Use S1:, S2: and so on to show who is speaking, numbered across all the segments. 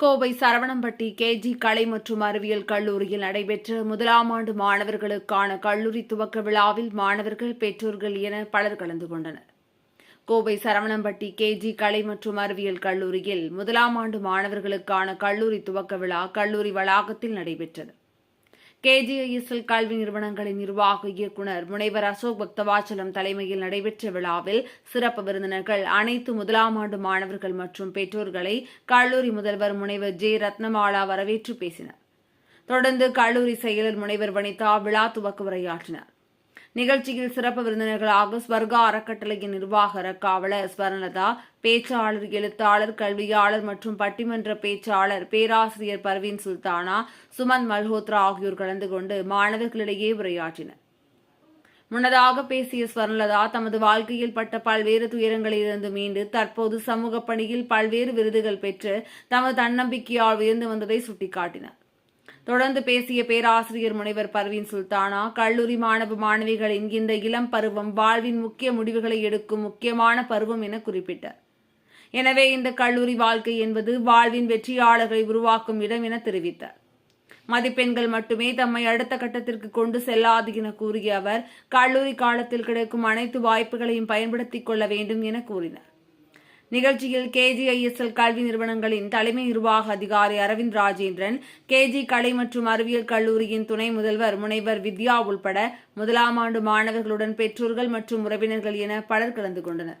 S1: Kovai Saravanampatti KG கலை மற்றும் அறிவியல் கல்லூரியில் நடைபெற்ற முதலாம் ஆண்டு மாணவர்களுக்கான கல்லூரி துவக்க விழாவில் மாணவர்கள் பெற்றோர்கள் என பலர் கலந்து கொண்டனர். கோவை சரவணம்பட்டி கேஜி கலை மற்றும் அறிவியல் கல்லூரியில் முதலாம் ஆண்டு மாணவர்களுக்கான கல்லூரி துவக்க விழா கல்லூரி வளாகத்தில் நடைபெற்றது. கேஜிஐஎஸ்எல் கல்வி நிறுவனங்களின் நிர்வாக இயக்குநர் முனைவர் அசோக் பக்தவாச்சலம் தலைமையில் நடைபெற்ற விழாவில் சிறப்பு விருந்தினர்கள் அனைத்து முதலாம் ஆண்டு மாணவர்கள் மற்றும் பெற்றோர்களை கல்லூரி முதல்வர் முனைவர் ஜே. ரத்னமாலா வரவேற்று பேசினர். தொடர்ந்து கல்லூரி செயலர் முனைவர் வனிதா விழா துவக்க உரையாற்றினார். நிகழ்ச்சியில் சிறப்பு விருந்தினர்களாக ஸ்வர்கா அறக்கட்டளையின் நிர்வாக காவலர் ஸ்வர்ணலதா பேச்சாளர் எழுத்தாளர் கல்வியாளர் மற்றும் பட்டிமன்ற பேச்சாளர் பேராசிரியர் பர்வீன் சுல்தானா சுமந்த் மல்ஹோத்ரா ஆகியோர் கலந்து கொண்டு மாணவர்களிடையே உரையாற்றினர். முன்னதாக பேசிய ஸ்வர்ணலதா தமது வாழ்க்கையில் பட்ட பல்வேறு துயரங்களிலிருந்து மீண்டு தற்போது சமூக பணியில் பல்வேறு விருதுகள் பெற்று தமது தன்னம்பிக்கையால் உயர்ந்து வந்ததை சுட்டிக்காட்டினார். தொடர்ந்து பேசிய பேராசிரியர் முனைவர் பர்வீன் சுல்தானா கல்லூரி மாணவ மாணவிகளின் இந்த இளம் பருவம் வாழ்வின் முக்கிய முடிவுகளை எடுக்கும் முக்கியமான பருவம் என குறிப்பிட்டார். எனவே இந்த கல்லூரி வாழ்க்கை என்பது வாழ்வின் வெற்றியாளர்களை உருவாக்கும் இடம் என தெரிவித்தார். மதிப்பெண்கள் மட்டுமே தம்மை அடுத்த கட்டத்திற்கு கொண்டு செல்லாது என கூறிய அவர் கல்லூரி காலத்தில் கிடைக்கும் அனைத்து வாய்ப்புகளையும் பயன்படுத்திக் கொள்ள வேண்டும் என கூறினார். நிகழ்ச்சியில் கேஜிஐஎஸ்எல் கல்வி நிறுவனங்களின் தலைமை நிர்வாக அதிகாரி அரவிந்த் ராஜேந்திரன் கேஜி கலை மற்றும் அறிவியல் கல்லூரியின் துணை முதல்வர் முனைவர் வித்யா உள்பட முதலாம் ஆண்டு மாணவர்களுடன் பெற்றோர்கள் மற்றும் உறவினர்கள் என பலர் கலந்து கொண்டனர்.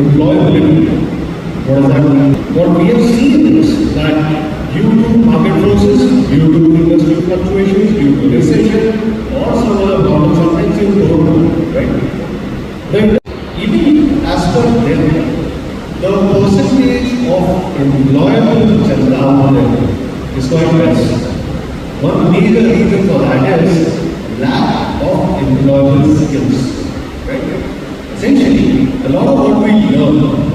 S2: employability. What does that mean? What we have seen is that due to market forces, due to industry fluctuations, due to recession, or some other problem, sometimes you don't know, right? Then even as per them, the percentage of employable there is quite less. One major reason for that is lack of employable skills. Right? Essentially, a lot of what we learn